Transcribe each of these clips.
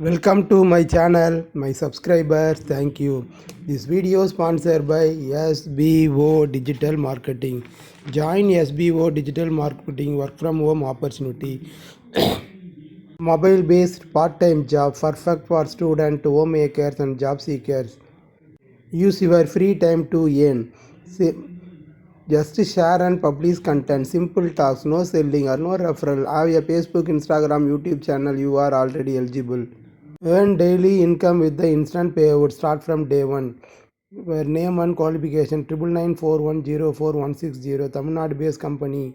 Welcome to my channel, my subscribers. Thank you. This video sponsored by SBO Digital Marketing. Join SBO Digital Marketing work from home opportunity. Mobile based part time job perfect for student, homemakers, and job seekers. Use your free time to earn. Just share and publish content. Simple tasks, no selling or no referral. Have a Facebook, Instagram, YouTube channel. You are already eligible. Earn daily income with the instant payout. Start from day one. Name and qualification triple nine four one zero four one six zero. Tamil Nadu based company.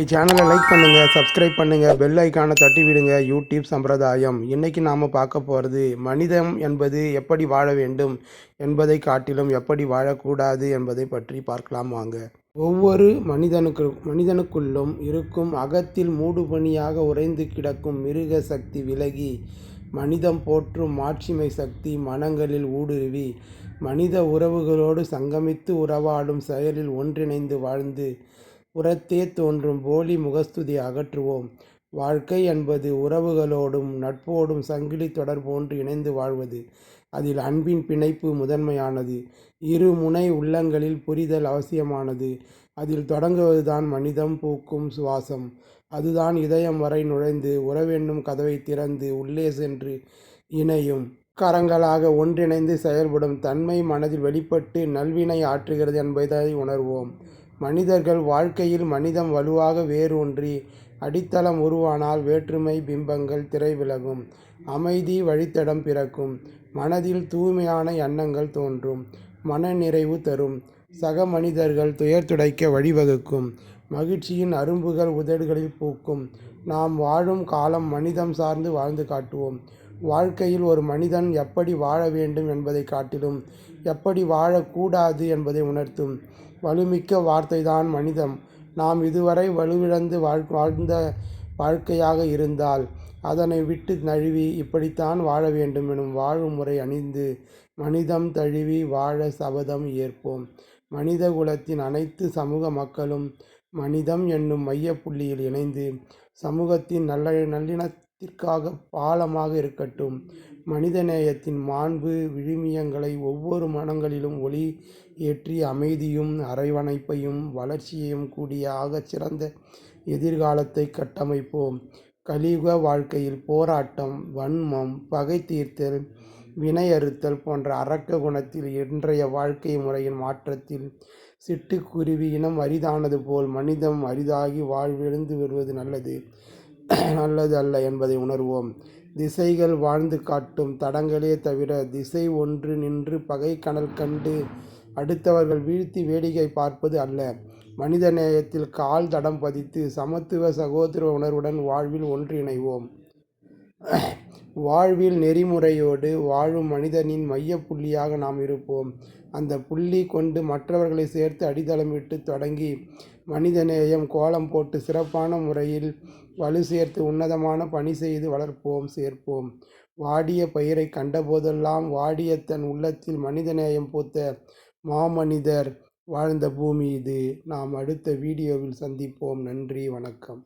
சேனலை like பண்ணுங்கள் subscribe பண்ணுங்கள் bell ஐக்கானை தட்டி விடுங்க. YouTube சம்பிரதாயம். இன்றைக்கி நாம் பார்க்க போகிறது மனிதம் என்பது எப்படி வாழ வேண்டும் என்பதை காட்டிலும் எப்படி வாழக்கூடாது என்பதை பற்றி பார்க்கலாம் வாங்க. ஒவ்வொரு மனிதனுக்கு மனிதனுக்குள்ளும் இருக்கும் அகத்தில் மூடுபனியாக உறைந்து கிடக்கும் மிருக சக்தி விலகி மனிதம் போற்றும் மாட்சிமை சக்தி மனங்களில் ஊடுருவி மனித உறவுகளோடு சங்கமித்து உறவாடும் செயலில் ஒன்றிணைந்து வாழ்ந்து புறத்தே தோன்றும் போலி முகஸ்துதி அகற்றுவோம். வாழ்க்கை என்பது உறவுகளோடும் நட்போடும் சங்கிலி தொடர்போன்று இணைந்து வாழ்வது. அதில் அன்பின் பிணைப்பு முதன்மையானது. இரு முனை உள்ளங்களில் புரிதல் அவசியமானது. அதில் தொடங்குவதுதான் மனிதம் பூக்கும் சுவாசம். அதுதான் இதயம் வரை நுழைந்து உறவென்னும் கதவை திறந்து உள்ளே சென்று இணையும். கரங்களாக ஒன்றிணைந்து செயல்படும் தன்மை மனதில் வெளிப்பட்டு நல்வினை ஆற்றுகிறது என்பதை உணர்வோம். மனிதர்கள் வாழ்க்கையில் மனிதம் வலுவாக வேரூன்றி அடித்தளம் உருவானால் வேற்றுமை பிம்பங்கள் திரை விலகும் அமைதி வழித்தடம் பிறக்கும். மனதில் தூய்மையான எண்ணங்கள் தோன்றும். மன நிறைவு தரும். சக மனிதர்கள் துயர் துடைக்க வழிவகுக்கும். மகிழ்ச்சியின் அரும்புகள் உதடுகளில் பூக்கும். நாம் வாழும் காலம் மனிதம் சார்ந்து வாழ்ந்து காட்டுவோம். வாழ்க்கையில் ஒரு மனிதன் எப்படி வாழ வேண்டும் என்பதை காட்டிலும் எப்படி வாழக்கூடாது என்பதை உணர்த்தும். வலுமிக்க வார்த்தைதான் மனிதம். நாம் இதுவரை வலுவிழந்து வாழ் வாழ்ந்த வாழ்க்கையாக இருந்தால் அதனை விட்டு நழுவி இப்படித்தான் வாழ வேண்டும் எனும் வாழும் முறை அணிந்து மனிதம் தழுவி வாழ சபதம் ஏற்போம். மனித குலத்தின் அனைத்து சமூக மக்களும் மனிதம் என்னும் மையப்புள்ளியில் இணைந்து சமூகத்தின் நல்ல நல்லிணத்திற்காக பாலமாக இருக்கட்டும். மனிதநேயத்தின் மாண்பு விழுமியங்களை ஒவ்வொரு மனங்களிலும் ஒளி ஏற்றி அமைதியும் அரவணைப்பையும் வளர்ச்சியையும் கூடிய ஆகச் சிறந்த எதிர்காலத்தை கட்டமைப்போம். கலியுக வாழ்க்கையில் போராட்டம் வன்மம் பகை தீர்த்தல் வினையறுத்தல் போன்ற அரக்க குணத்தில் இன்றைய வாழ்க்கை முறையின் மாற்றத்தில் சிட்டுக்குருவி இனம் அரிதானது போல் மனிதம் அரிதாகி வாழ்விழந்து வருவது நல்லது. நல்லது அல்ல என்பதை உணர்வோம். திசைகள் வாழ்ந்து காட்டும் தடங்களே தவிர திசை ஒன்று நின்று பகை கனல் கண்டு அடுத்தவர்கள் வீழ்த்தி வேடிக்கை பார்ப்பது அல்ல. மனித நேயத்தில் கால் தடம் பதித்து சமத்துவ சகோதர உணர்வுடன் வாழ்வில் ஒன்றிணைவோம் வாழ்வில் நெறிமுறையோடு வாழும் மனிதனின் மையப்புள்ளியாக நாம் இருப்போம். அந்த புள்ளி கொண்டு மற்றவர்களை சேர்த்து அடித்தளமிட்டு தொடங்கி மனிதநேயம் கோலம் போட்டு சிறப்பான முறையில் வலு சேர்த்து உன்னதமான பணி செய்து வளர்ப்போம் சேர்ப்போம். வாடிய பயிரை கண்டபோதெல்லாம் வாடிய தன் உள்ளத்தில் மனிதநேயம் பூத்த மாமனிதர் வாழ்ந்த பூமி இது. நாம் அடுத்த வீடியோவில் சந்திப்போம். நன்றி வணக்கம்.